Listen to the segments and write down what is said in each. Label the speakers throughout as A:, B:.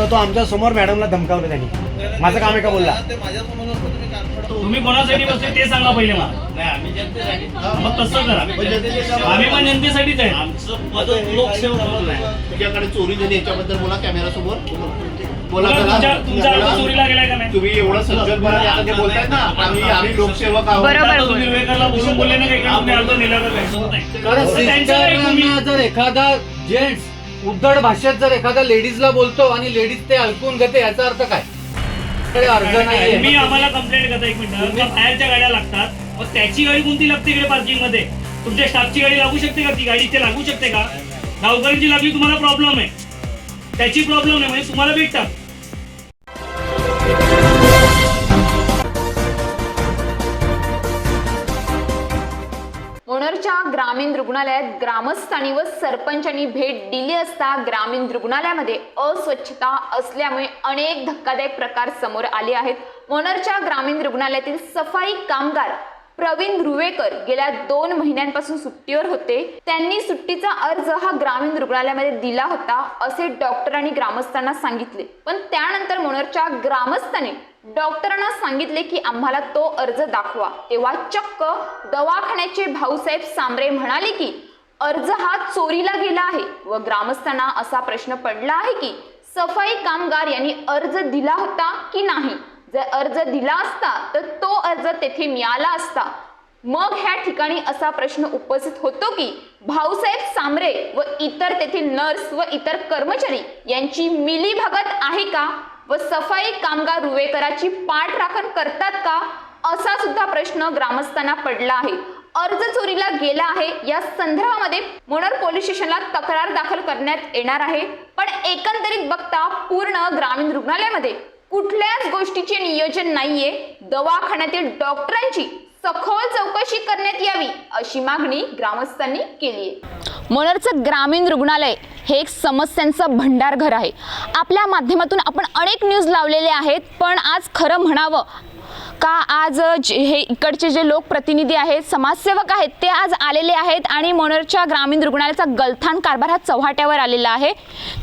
A: तर तो आमच्यासमोर मॅडमला धमकावलं त्यांनी. माझं काम आहे का बोलला?
B: तुम्ही
C: कोणासाठी बसले ते सांगा पहिले मला.
B: नाही आम्ही जनतेसाठी
C: मग तसं करा. आम्ही पण जनतेसाठीच आहे.
B: आमचं पद लोकसेवक पद आहे.
D: तुझ्याकडे चोरी झाली याच्याबद्दल बोला कॅमेरा समोर. बोला
C: तुमच्या
D: जरा.
C: तुमच्या हातून चोरीला गेलाय का नाही?
D: तुम्ही एवढं आता जे बोलताय ना आम्ही आम्ही लोकसेवक आहोत.
C: तुम्ही विवेकाला बोलून बोलले ना काही तुम्ही अर्ज का
A: जर एखादा जेंट्स उद्धड भाषेत जर एखादा लेडीजला बोलतो आणि लेडीज ते ऐकून घेते याचा अर्थ काय? अर्थ
C: तुम्ही
A: नाही
C: आम्हाला कंप्लेंट करता एक मिनिट. का बाहेरच्या गाड्या लागतात. मग त्याची गाडी कोणती लागते इकडे पार्किंगमध्ये? तुमच्या स्टाफची गाडी लागू शकते का ती? गाडी इथे लागू शकते का? गावकऱ्यांची लागली तुम्हाला प्रॉब्लेम आहे. त्याची प्रॉब्लेम नाही म्हणजे तुम्हाला भेटतात.
E: मोनरच्या ग्रामीण रुग्णालयात ग्रामस्थांनी व सरपंचांनी भेट दिली असता ग्रामीण रुग्णालयामध्ये अस्वच्छता असल्यामुळे अनेक धक्कादायक प्रकार समोर आले आहेत. मोनरच्या ग्रामीण रुग्णालयातील सफाई कामगार प्रवीण रुवेकर गेल्या दोन महिन्यांपासून सुट्टीवर होते. त्यांनी सुट्टीचा अर्ज हा ग्रामीण रुग्णालयामध्ये दिला होता असे डॉक्टरांनी ग्रामस्थांना सांगितले. पण त्यानंतर मोनरच्या ग्रामस्थांनी डॉक्टरांना सांगितले की आम्हाला तो अर्ज दाखवा. तेव्हा चक्क दवाखान्याचे भाऊसाहेब सांबरे म्हणाले की अर्ज हा चोरीला गेला आहे व ग्रामस्थांना असा प्रश्न पडला आहे की सफाई कामगार यांनी अर्ज दिला होता की नाही? जर अर्ज दिला असता तर तो अर्ज तेथे मिळाला असता. मग ह्या ठिकाणी असा प्रश्न उपस्थित होतो की भाऊसाहेब सांबरे व इतर तेथील नर्स व इतर कर्मचारी यांची मिलीभगत आहे का? व सफाई कामगार रुवेकराची पाठराखण करतात का? असा सुद्धा प्रश्न ग्रामस्थांना पडला आहे. अर्ज चोरीला गेला आहे. या संदर्भामध्ये मोनर पोलीस स्टेशनला तक्रार दाखल करण्यात येणार आहे. पण एकंदरीत बघता पूर्ण ग्रामीण रुग्णालयामध्ये कुठल्याच गोष्टीचे नियोजन नाहीये. दवाखान्यातील डॉक्टरांची सखोल चौकशी करण्यात यावी अशी मागणी ग्रामस्थांनी केली आहे. मोनरचं ग्रामीण रुग्णालय हे एक समस्यांचं भंडारघर आहे. आपल्या माध्यमातून आपण अनेक न्यूज लावलेले आहेत पण आज खरं म्हणावं का? आज जे हे इकडचे जे लोकप्रतिनिधी आहेत समाजसेवक आहेत ते आज आलेले आहेत आणि मोनरच्या ग्रामीण रुग्णालयाचा गलथान कारभार हा चव्हाट्यावर आलेला आहे.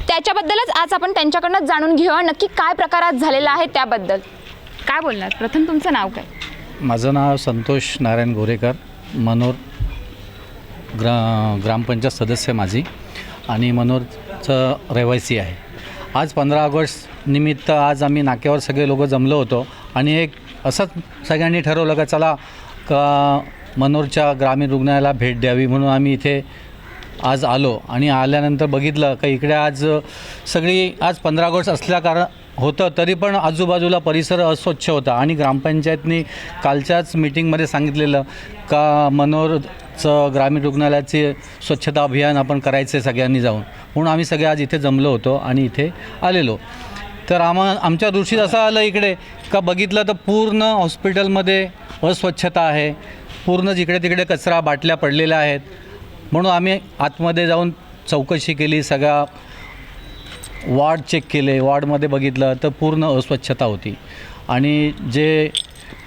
E: त्याच्याबद्दलच आज आपण त्यांच्याकडनं जाणून घेऊया नक्की काय प्रकार आज झालेला आहे त्याबद्दल? काय बोलणार? प्रथम तुमचं नाव काय?
F: माझं नाव संतोष नारायण गोरेकर मनोर ग्रा ग्रामपंचायत सदस्य माझी आणि मनोरचं रहिवासी आहे. आज पंधरा ऑगस्ट निमित्त आज आम्ही नाक्यावर सगळे लोक जमलो होतो आणि एक असंच सगळ्यांनी ठरवलं का चला का मनोरच्या ग्रामीण रुग्णालयाला भेट द्यावी म्हणून आम्ही इथे आज आलो आणि आल्यानंतर बघितलं का इकडे आज सगळी आज पंधरा ऑगस्ट असल्या कारण होतं तरी पण आजूबाजूला परिसर अस्वच्छ होता. आणि ग्रामपंचायतनी कालच्याच मीटिंगमध्ये सांगितलेलं का मनोरचं ग्रामीण रुग्णालयाचे स्वच्छता अभियान आपण करायचं सगळ्यांनी जाऊन. म्हणून आम्ही सगळे आज इथे जमलो होतो आणि इथे आलेलो. तर आम्हा आमच्या दृष्टीत असं आलं इकडे का बघितलं तर पूर्ण हॉस्पिटलमध्ये अस्वच्छता आहे. पूर्ण जिकडे तिकडे कचरा बाटल्या पडलेल्या आहेत. म्हणून आम्ही आतमध्ये जाऊन चौकशी केली सगळा वार्ड चेक केले. वार्डमध्ये बघितलं तर पूर्ण अस्वच्छता होती. आणि जे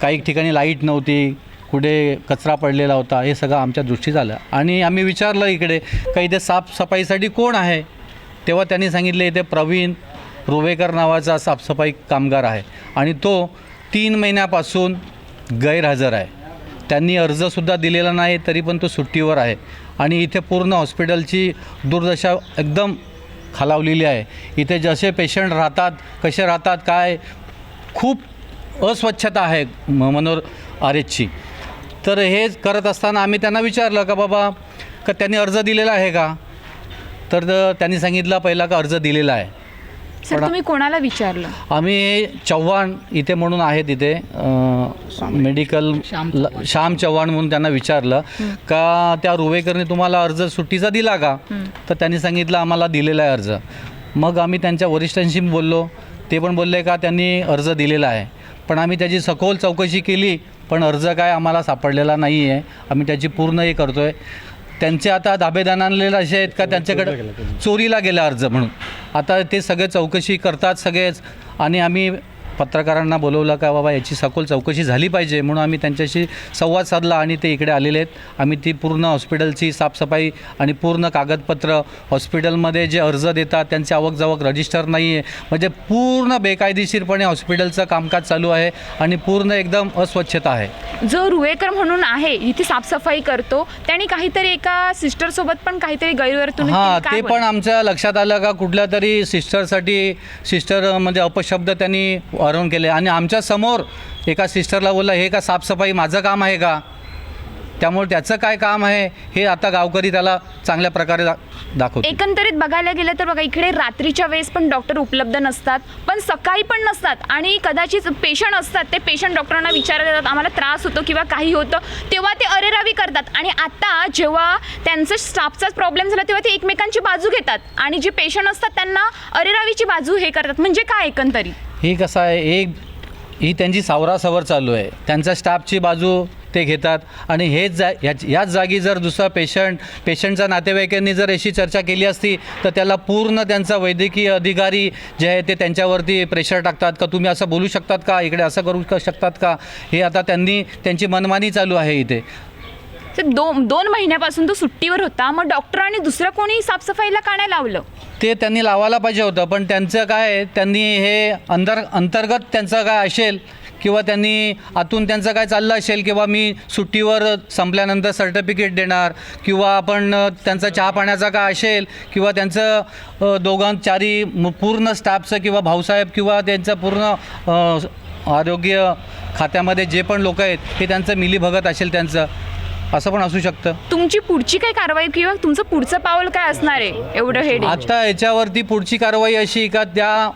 F: काही ठिकाणी लाइट नव्हती कुठे कचरा पडलेला होता हे सगळं आमच्या दृष्टीत आलं. आणि आम्ही विचारलं इकडे काही ते साफसफाईसाठी कोण आहे? तेव्हा त्यांनी सांगितले इथे प्रवीण रुवेकर नावाचा साफसफाई कामगार आहे. आणि तो तीन महिन्यापासून गैरहजर आहे. त्यांनी अर्जसुद्धा दिलेला नाही तरी पण तो सुट्टीवर आहे. आणि इथे पूर्ण हॉस्पिटलची दुर्दशा एकदम खालावलेली आहे. इथे जसे पेशंट राहतात कसे राहतात काय? खूप अस्वच्छता आहे म मनोर आर एचची तर हे करत असताना आम्ही त्यांना विचारलं का बाबा का त्यांनी अर्ज दिलेला आहे का? तर त्यांनी सांगितलं पहिला का अर्ज दिलेला आहे.
E: सर तुम्ही कोणाला विचारलं?
F: आम्ही चव्हाण इथे म्हणून आहेत इथे अं, मेडिकल श्याम चव्हाण. म्हणून त्यांना विचारलं. का त्या रुवेकरने तुम्हाला अर्ज सुट्टीचा दिला का? तर त्यांनी सांगितलं आम्हाला दिलेला आहे अर्ज. मग आम्ही त्यांच्या वरिष्ठांशी बोललो. ते पण बोलले का त्यांनी अर्ज दिलेला आहे. पण आम्ही त्याची सखोल चौकशी केली पण अर्ज काय आम्हाला सापडलेला नाही आहे आम्ही त्याची पूर्ण हे करतो आहे त्यांचे आता धाबेदान आणलेले असे आहेत का? त्यांच्याकडे चोरीला गेला अर्ज म्हणून. आता ते सगळे चौकशी करतात सगळेच. आणि आम्ही पत्रकारांना बोलवलं का बाबा याची सखोल चौकशी झाली पाहिजे म्हणून आम्ही त्यांच्याशी संवाद साधला आणि ते इकडे आलेले आहेत. आम्ही ती पूर्ण हॉस्पिटलची साफसफाई आणि पूर्ण कागदपत्र हॉस्पिटलमध्ये जे अर्ज देतात त्यांचे आवक जावक रजिस्टर नाही आहे म्हणजे पूर्ण बेकायदेशीरपणे हॉस्पिटलचं कामकाज चालू आहे आणि पूर्ण एकदम अस्वच्छता आहे.
E: जो रुवेकर म्हणून आहे इथे साफसफाई करतो त्याने काहीतरी एका सिस्टर सोबत पण काहीतरी गैरवर्तणूक
F: हां ते? पण आमच्या लक्षात आलं का कुठल्या तरी सिस्टरसाठी सिस्टर म्हणजे अपशब्द त्यांनी वारण केले. आणि आमच्यासमोर एका सिस्टरला बोललं हे का साफसफाई माझं काम आहे का? त्यामुळे त्याचं काय काम आहे हे आता गावकरी त्याला चांगल्या प्रकारे दाखवतो
E: एकंदरीत बघायला गेलं तर बघा इकडे रात्रीच्या वेळेस पण डॉक्टर उपलब्ध नसतात पण सकाळी पण नसतात आणि कदाचित पेशंट असतात ते पेशंट डॉक्टरांना विचारत येतात आम्हाला त्रास होतो किंवा काही होतं तेव्हा ते अरेरावी करतात. आणि आता जेव्हा त्यांचं स्टाफचाच प्रॉब्लेम झाला तेव्हा ते एकमेकांची बाजू घेतात. आणि जे पेशंट असतात त्यांना अरेरावीची बाजू हे करतात. म्हणजे काय एकंदरीत?
F: ही कसं आहे एक ही त्यांची सावरासावर चालू आहे. त्यांचा स्टाफची बाजू ते घेतात. आणि हेच जा याच याच जागी जर दुसरा पेशंट पेशंटच्या नातेवाईकांनी जर अशी चर्चा केली असती तर त्याला पूर्ण त्यांचा वैद्यकीय अधिकारी जे आहे ते त्यांच्यावरती प्रेशर टाकतात. का तुम्ही असं बोलू शकतात का? इकडे असं करू शकतात का? हे आता त्यांनी त्यांची मनमानी चालू आहे इथे.
E: ते दोन दोन महिन्यापासून तो सुट्टीवर होता. मग डॉक्टरांनी दुसरं कोणी साफसफाईला का नाही लावलं?
F: ते त्यांनी लावायला पाहिजे होतं पण त्यांचं काय त्यांनी हे अंतर अंतर्गत त्यांचं काय असेल किंवा त्यांनी आतून त्यांचं काय चाललं असेल किंवा मी सुट्टीवर संपल्यानंतर सर्टिफिकेट देणार किंवा आपण त्यांचा चहा पाण्याचा काय असेल किंवा त्यांचं दोघां चारी पूर्ण स्टाफचं किंवा भाऊसाहेब किंवा त्यांचं पूर्ण आरोग्य खात्यामध्ये जे पण लोक आहेत हे त्यांचं मिलीभगत असेल त्यांचं. असं पण असू शकतं.
E: तुमची पुढची काय कारवाई किंवा तुमचं पुढचं पाऊल काय असणार आहे? एवढं हे?
F: आता याच्यावरती पुढची कारवाई अशी का त्या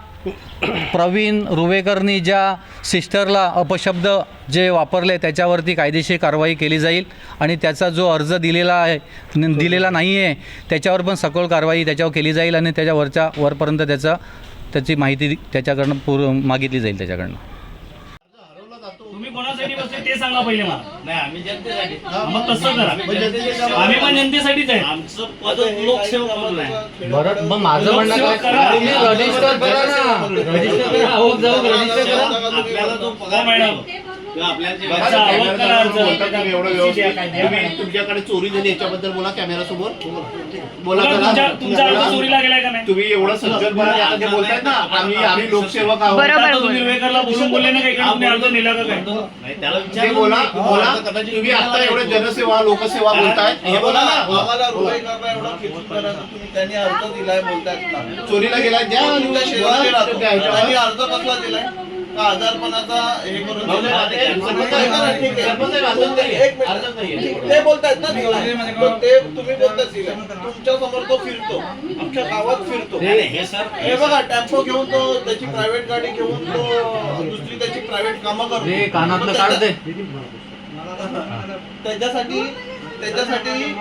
F: प्रवीण रुवेकरनी ज्या सिस्टरला अपशब्द जे वापरले त्याच्यावरती कायदेशीर कारवाई केली जाईल आणि त्याचा जो अर्ज दिलेला आहे दिलेला नाही आहे त्याच्यावर पण सखोल कारवाई त्याच्यावर केली जाईल आणि त्याच्यावरच्या वरपर्यंत त्याचा त्याची माहिती त्याच्याकडनं पूर मागितली जाईल त्याच्याकडनं.
C: ते सांगा पहिले मला.
B: नाही आम्ही जनतेसाठी.
C: मग तसं करा.
B: आम्ही जनतेचे काम-
C: आम्ही पण जनतेसाठीच आहे.
B: आमचं पद लोकसेवक म्हणून आहे.
A: बरं मग माझं म्हणणं काय. तुम्ही रजिस्टर करा ना. रजिस्टर करा. आवक जाऊन रजिस्टर करा.
B: आपल्याला जो
C: हो,
B: पगार
C: मॅडम.
B: किंवा आपल्याला.
D: बोलता तुम्ही एवढं
C: द्या,
D: व्यवस्थित?
C: काय द्या.
D: तुम्ही तुमच्याकडे चोरी झाली याच्याबद्दल बोला कॅमेरा समोर बोला
C: तुमच्या
D: करा.
C: तुमचा अर्ज चोरीला गेलाय का नाही?
D: तुम्ही एवढं आता ते बोलतायत ना आम्ही आम्ही लोकसेवक आहोत.
E: बरोबर.
C: आता तुम्ही विवेकरला बोलून बोलले ना काही. तुम्ही अर्ज नेला का काय?
B: नाही, त्याला
D: ते
B: विचार
D: बोला बोला. तुम्ही आता एवढे जनसेवा लोकसेवा बोलताय. हे बोला ना.
G: आम्हाला रुपये करता एवढा खिचून करा तर तुम्ही त्यांनी अर्ज दिलाय बोलतायत ना.
D: चोरीला गेला द्या आणि
G: तुमच्या शेजारी
D: बोला.
G: राहतो.
D: त्या ह्याच्यावर.
G: त्यांनी अर्ज कसला दिलाय? का आजारपणाचा हे करून?
B: ते
G: ठीक आहे, ठीक आहे.
D: सरपंच अर्जच नाहीये.
G: एक मिनिट.
D: अर्जच नाहीये.
G: ठीक, ते बोलतायत ना ते तुम्ही बोलताय दिलाय तुमच्यासमोर तो फिरतो आमच्या गावात फिरतो
B: नाही, नाही, हे सर
G: हे बघा टेम्पो घेऊन तो त्याची प्रायव्हेट गाडी घेऊन तो दुसरी त्याची प्रायव्हेट कामं करतो
A: हे कानातलं
G: मग
A: काढ दे
G: त्याच्यासाठी त्याच्यासाठी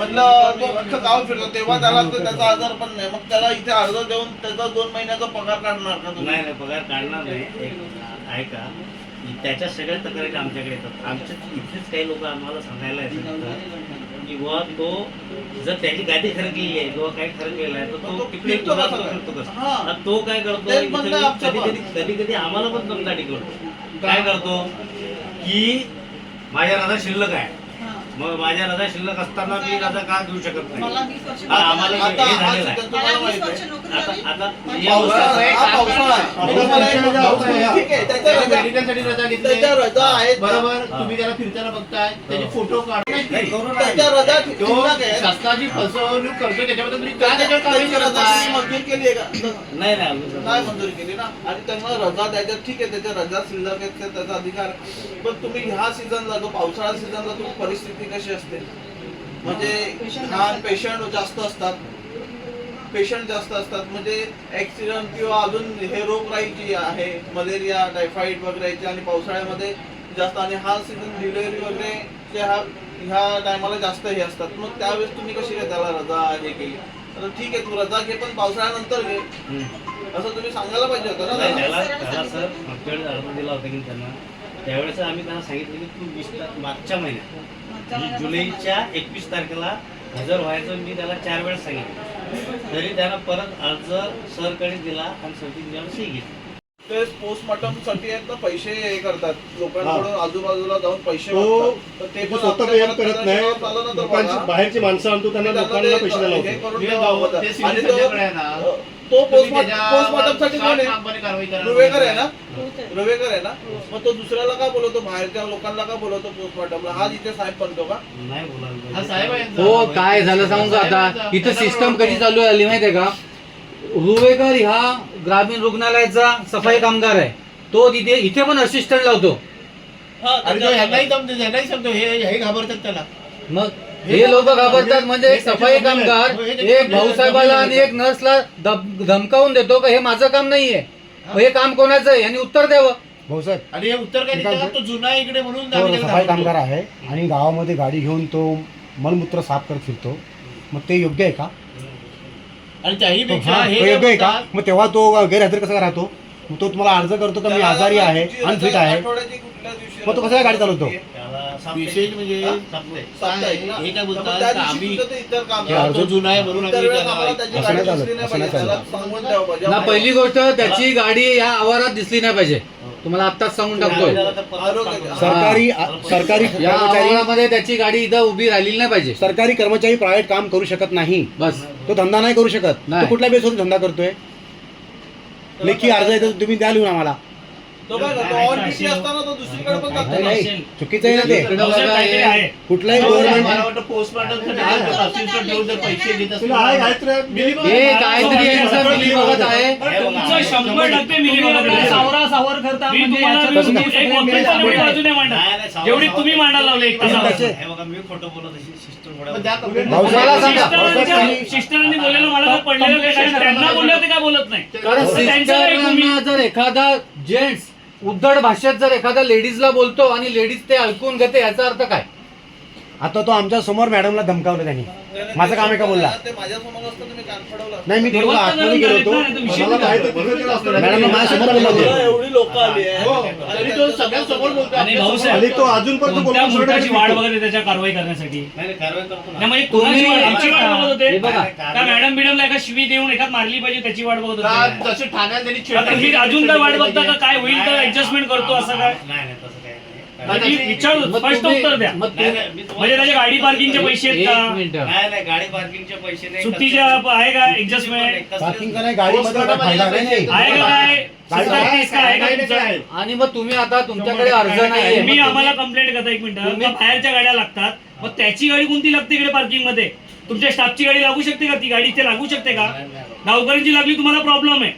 G: म्हटलं तो अख्खं गाव फिरतो तेव्हा त्याला तो त्याचा आजार पण नाही. मग त्याला इथे अर्ज देऊन त्याचा दोन महिन्याचा पगार काढणार का तुम्ही?
B: नाही नाही पगार काढणार नाही. एक ऐका. त्याच्या सगळ्या तक्रारी आमच्याकडे येतात. आमच्या इथेच काही लोक आम्हाला सांगायला येतात किंवा तो जर त्याची गादी खरकली आहे किंवा काही खरकलेलं आहे तर तो तिकडे फिरतो कसा तो काय करतो? कधी कधी कधी कधी आम्हाला पण दमदाटी करतो काय करतो? की माझ्या रजा शिल्लक आहे. मग माझ्या रजा शिल्लक असताना मी रजा का देऊ शकत नाही. हा, आम्हाला
G: आता
B: हे
G: हा
B: झालेलं आहे. आता आता या
G: पावसाळा. आहे, हा पावसाळा आहे. ठीक आहे त्याच्या
D: त्याला
G: रजा-
D: मेडिकलसाठी रजा. घेतली.
G: त्याच्या रजा आहेत ना.
D: बरोबर तुम्ही त्याला फिरताना बघताय. त्याचे फोटो काढ. शासनाची फसवणूक करतोय त्याच्याबद्दल तुम्ही काय त्याच्यावर कारवाई करत नाही?
G: मंजूर केली आहे का?
B: नाही नाही अजून
G: काय मंजुरी केली ना? आणि त्यांना रजा द्यायच्या ठीक आहे त्याच्या रजा शिल्लक आहेत त्याचा अधिकार. पण तुम्ही ह्या सीझनला जो पावसाळा सीझनला तुम्ही परिस्थिती कशी असते? म्हणजे लहान पेशंट जास्त असतात. पेशंट जास्त असतात. म्हणजे ऍक्सिडेंट किंवा अजून हे रोगराई जी आहे. मलेरिया टायफॉइड वगैरेची आणि पावसाळ्यामध्ये जास्त. आणि हा सीझन डिलिव्हरी वगैरे चे हा ह्या टायमाला जास्त हे असतात. मग त्यावेळेस तुम्ही कशी काय त्याला रजा हे केली? आता ठीक आहे तू रजा घे पण पावसाळ्यानंतर घे. असं तुम्ही सांगायला पाहिजे होतं
B: नाही,
G: ना
B: त्याला सर अर्ज दिला होता की त्यांना? त्यावेळेस आम्ही त्यांना सांगितलं की तू वीस ता- मागच्या महिन्यात म्हणजे जुलैच्या एकवीस तारखेला हजर व्हायचं मी त्याला चार वेळेस सांगितलं. तरी त्यानं परत अर्ज सरकडे दिला आणि सरची दिल्यावर सही घेतली.
G: ते पोस्टमॉर्टमसाठी आहेत ना पैसे हे करतात. लोकांकडून आजूबाजूला जाऊन पैसे
D: तो
G: मागतात. तर ते पण
D: स्वतः
G: आपल्या
D: पेमेंट
G: परत
D: करत नाही.
G: ना तर
D: लोकांची
G: बघा.
D: बाहेरची माणसं आणतो त्यांना
G: त्यांना
D: लोकांना
G: ते
D: पैसे द्यायला
G: हे
D: लावतो
G: करून
B: मी
G: द्यावं
B: गाव-
G: होतं.
B: ते सिव्हिल
G: आणि तो-
B: सर्जनकडे आहे ना.
G: तो
B: तुम्ही त्याच्या
G: पोस्टमॉर्टमसाठी कोण आहे. रुवेकर ना? रुवेकर आहे ना? मग तो दुसऱ्याला का बोलवतो? बाहेरच्या लोकांना का बोलवतो पोस्टमॉर्टमला हा इथे साहेब बनतो का?
B: नाही बोलायला. हा
F: हो काय झालं सांगू का आता? इथं सिस्टम कशी चालू आली माहितीये का? रुवेकर ह्या ग्रामीण रुग्णालयाचा सफाई कामगार आहे. तो तिथे इथे पण असिस्टंट लावतो
B: आणि तो ह्यांनाही दमतो ह्यांनाही सांगतो हे हे घाबरतात त्याला.
F: मग हे लोक घाबरतात म्हणजे एक सफाई कामगार एक भाऊसाहेबाला आणि एक नर्सला धम- धमकावून देतो का हे माझं काम नाहीये. मग हे काम कोणाचं आहे? यांनी उत्तर द्यावं.
H: भाऊसाहेब
B: आणि हे उत्तर काय देतात तो जुना आहे इकडे म्हणून आम्ही
H: तो
B: त्याला
H: सफाई
B: घाबरतो.
H: कामगार आहे आणि गावामध्ये गाडी घेऊन तो मलमूत्र साफ करत फिरतो. मग ते योग्य आहे का?
B: आणि त्याही पेक्षा
H: हा,
B: हे
H: योग्य आहे का? मग तेव्हा तो गैरहजर कसा काय राहतो? मग तो तुम्हाला अर्ज करतो का? मी आजारी आहे अनफिट आहे. मग तो कसा काय गाडी चालवतो?
B: त्याला विशेष म्हणजे.
G: साप्ताहिक ना?
B: हे काय बोलतात? का आम्ही
H: हे. अर्ज
B: जुना आहे म्हणून आम्ही त्याला
H: असं नाही चालत, असं नाही चालत.
F: पहिली गोष्ट त्याची गाडी या आवारात दिसली नाही पाहिजे. तुम्हाला आत्ताच सांगून टाकतोय.
G: आरोग्य-
H: सरकारी सरकारी
F: या
H: कर्मचारी
F: आवारामध्ये त्याची गाडी इथं उभी राहिलेली नाही पाहिजे.
H: सरकारी कर्मचारी प्रायव्हेट काम करू शकत नाही.
F: बस.
H: तो धंदा नाही करू शकत.
F: नाही.
H: कुठल्या बेसवर धंदा करतोय? लेखी अर्ज येतो तुम्ही द्या लिहून आम्हाला.
G: तो काय करतो? ऑन ड्युटी असताना तो दुसरीकडे पण जातो
H: नाही,
G: ना.
H: नाही चुकीचं आहे ना ते.
C: काहीतरी
F: हे-
C: आहे.
H: कुठलाही
B: मला
H: गव्हर्नमेंट
B: वाटतं पोस्टमॉर्टम असिस्टंट ठेवून जर पैसे घेत असतील
D: तुला आहे काहीतरी मिली बघ.
F: हे काहीतरी यांचं मिली बघत आहे.
C: तुमचं शंभर टक्के मिली
I: सावरा सावर करता
C: मी
I: म्हणजे
C: तुम्हाला
I: याच्यात
C: मी-
I: तुम्ही
C: एक
I: सगळे
C: वकील
I: मिळून
C: पण एवढी
I: आहे.
C: बाजू नाही
B: नाही, नाही,
C: मांडत
B: सावरा-
C: जेवढी तुम्ही मांडायला लावले एक तासावर
B: हे बघा मी खोटं बोलत अशी सिस्टम
F: मला सांगा.
C: सिस्टरांच्या- सिस्टरांनी बोललेलं मला पडलेलं नाही. त्यांना बोलले होते काय बोलत नाही?
F: कारण
C: तर तुम्ही-
F: जर एखादा जेंट्स उद्धड भाषेत जर एखाद्या लेडीजला बोलतो आणि लेडीज ते ऐकून घेते याचा अर्थ काय?
H: आता तो आमच्यासमोर मॅडमला धमकावलं त्यांनी माझं काम आहे का बोलला
G: ते माझ्यासमोर असतं तर मी कान फडवलं असतं.
H: नाही मी थोडं आतमध्ये गेलो होतो
D: मला
C: कुठला?
D: माहिती.
H: मॅडमला.
G: एवढी लोक आली आहेत.
D: हो.
B: तरी तो
C: आणि भाऊसाहेब
D: अजून पण तो
C: कोणत्या त्याच्या कारवाई करण्यासाठी
B: नाही, नाही, कारवाई करतो
C: नाही
B: ना.
C: म्हणजे कोणाची वाट आमची वाट बघत होते
F: बघा
C: का मॅडम बिडमला एका शिवी देऊन एखाद मारली पाहिजे त्याची वाट बघत होते
B: ठाण्यात त्यांनी
C: अजून काय वाट बघता का काय होईल तर ऍडजस्टमेंट करतो असं काय
B: नाही
C: विचारू
F: मग
C: स्पष्ट उत्तर द्या. म्हणजे त्याच्या गाडी पार्किंगचे पैसे आहेत का?
F: मिनिट.
B: नाही नाही गाडी पार्किंगचे पैसे नाही.
C: सुट्टीच्या आहे का ऍडजस्टमेंट
H: पार्किंग का नाही गाडीमध्ये काय फायदा नाही नाही.
C: आहे का काय? केस आहे का? तुमचं?
F: आणि मग तुम्ही आता तुमच्याकडे अर्ज नाही
C: तुम्ही आम्हाला कंप्लेंट करता एक मिनिट.
F: तुम्ही-
C: बाहेरच्या गाड्या लागतात. मग त्याची गाडी कोणती लागते इकडे पार्किंगमध्ये? तुमच्या स्टाफची गाडी लागू शकते का? ती गाडी इथे लागू शकते का. गावकऱ्यांची लागली तुम्हाला प्रॉब्लेम आहे.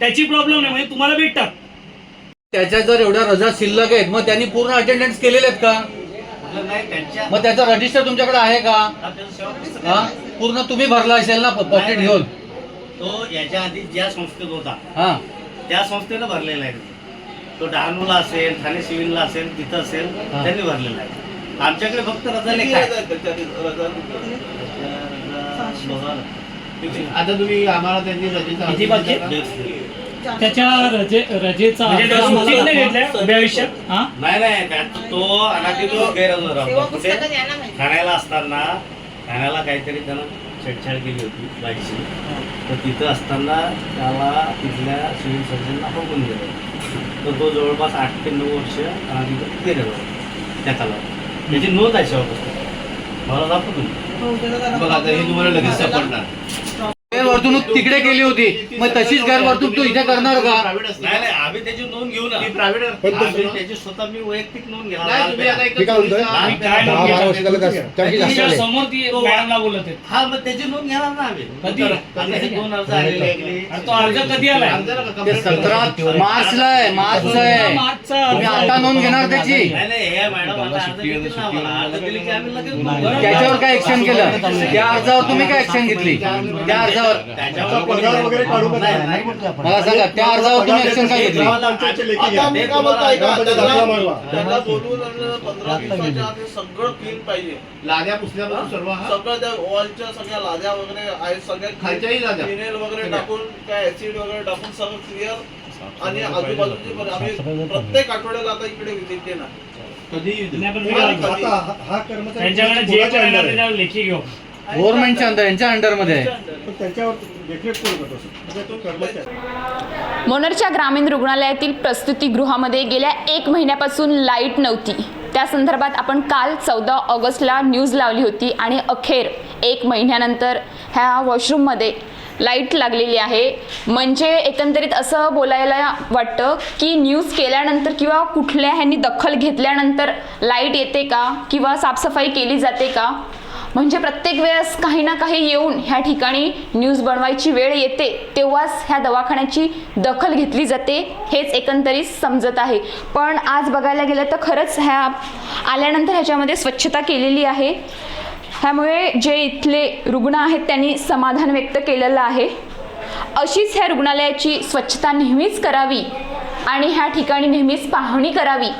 C: त्याची प्रॉब्लेम नाही म्हणजे तुम्हाला भेटतात.
F: त्याच्या जर एवढ्या रजा शिल्लक आहेत मग त्यांनी पूर्ण अटेंडन्स केलेले आहेत का?
B: म्हटलं नाही त्यांच्या
F: मग त्याचा रजिस्टर तुमच्याकडे आहे का?
B: हा?
F: पूर्ण तुम्ही भरला असेल ना पॉकेट घेऊन?
B: तो याच्या आधी ज्या संस्थेत होता
F: हा.
B: त्या संस्थेनं भरलेला आहे. तो डहाणूला असेल ठाणे सिव्हिलला असेल तिथं असेल. त्यांनी भरलेला आहे. आमच्याकडे फक्त रजा लेखा
G: रजा
B: आता तुम्ही आम्हाला त्यांनी
I: त्याच्या रजे रजेचा
C: म्हणजे नाही घेतल्या?
I: हा?
B: नाही त्यात तो अनाधिकृत गैरहजर राहतो कुठे? ठाण्याला असताना ठाण्याला काहीतरी त्यानं छेडछाड केली होती बाईशी तर तिथं असताना त्याला तिथल्या सिव्हिल सर्जनला बघून गेलं तर तो जवळपास आठ ते नऊ वर्ष अनाधिकृत गैरहजर होता त्या कालावधीत त्याची नोंद आहे शेवट पुस्तकात. मला दाखवतो. तुम्ही. बघा आता हे तुम्हाला लगेच सापडणार.
F: गैरवर्तणूक तिकडे केली होती. मग तशीच गैरवर्तणूक तू इथे करणार का?
B: नाही नाही आम्ही त्याची नोंद घेऊ ना. आम्ही त्याची स्वतः मी वैयक्तिक नोंद घेणार
D: नाही, तुम्ही आता
H: मी काय म्हणतोय?
C: आम्ही काय
H: दहा
C: नोंद
H: बारा
C: घेणार?
H: वर्ष झालं का- त्यापेक्षा जास्त
C: तुमच्या
H: झाले.
C: समोर ती मॅडमला बोलत
B: हा मग त्याची नोंद घेणार ना आम्ही.
C: कधी?
B: आता हे दोन अर्ज आलेले आहेत.
C: आणि तो अर्ज कधी आलाय?
F: ते सतरा मार्चला आहे मार्चला आहे.
I: मागचा
F: तुम्ही आता नोंद घेणार त्याची?
B: नाही नाही हे मॅडम आता अर्ज देतील ना आम्हाला. अर्ज दिले की आम्ही लगेच नोंद घेऊ.
F: त्याच्यावर काय ऍक्शन केलं? त्या अर्जावर तुम्ही काय ऍक्शन घेतली? त्या अर्जावर
B: त्याच्यावर
D: पगार वगैरे काढू का
B: नाही,
D: नाही?
B: नाही.
F: मला सांगा त्या अर्जावर तुम्ही ऍक्शन काय घेतली
D: आमच्या लेखी घ्या.
G: आता मी काय बोलतो ऐका
D: ग्रामपंचायत दाखला
G: त्यांना
D: मागवा.
G: त्यांना बोलवून आणलं पंधरा दिवसाच्या आत हे सगळं क्लीन पाहिजे
B: लाद्या पुसल्यापासून सर्व हा
G: सगळं त्या वॉलच्या सगळ्या लाद्या वगैरे आहेत सगळ्या
B: खालच्याही लाद्या.
G: फिनेल वगैरे
B: सगळ्या.
G: टाकून काय ऍसिड वगैरे टाकून सगळं क्लिअर आणि आजूबाजूचे पण आम्ही प्रत्येक आठवड्याला आता इकडे विजिट देणार
B: कधी येऊ दे.
C: नाही, पण मी
G: आता-
C: काय-
D: आता हा- हा कर्मचारी
C: त्यांच्याकडे जे
D: कोणाच्या
C: पण येणार
D: under आहे?
C: त्याच्यावर लेखी घेऊ
F: गव्हर्नमेंटच्या अंडर यांच्या अंडरमध्ये आहे.
D: पण त्याच्यावर देखरेख कोण करतो म्हणजे तो कर्मचारी.
E: मोनरच्या ग्रामीण रुग्णालयातील प्रस्तुतीगृहामध्ये गेल्या एक महिन्यापासून लाइट नव्हती. त्या संदर्भात आपण काल चौदा ऑगस्टला न्यूज लावली होती आणि अखेर एक महिन्यानंतर ह्या वॉशरूममध्ये लाइट लागलेली आहे. म्हणजे एकंदरीत असं बोलायला वाटतं की न्यूज केल्यानंतर किंवा कुठल्या ह्यांनी दखल घेतल्यानंतर लाइट येते का? किंवा साफसफाई केली जाते का? म्हणजे प्रत्येक वेळेस काही ना काही येऊन ह्या ठिकाणी न्यूज बनवायची वेळ येते तेव्हाच ह्या दवाखान्याची दखल घेतली जाते हेच एकंदरीत समजत आहे. पण आज बघायला गेलं तर खरंच ह्या आल्यानंतर ह्याच्यामध्ये स्वच्छता केलेली आहे. ह्यामुळे जे इथले रुग्ण आहेत त्यांनी समाधान व्यक्त केलेलं आहे. अशीच ह्या रुग्णालयाची स्वच्छता नेहमीच करावी आणि ह्या ठिकाणी नेहमीच पाहणी करावी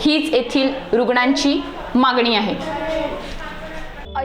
E: हीच येथील रुग्णांची मागणी आहे.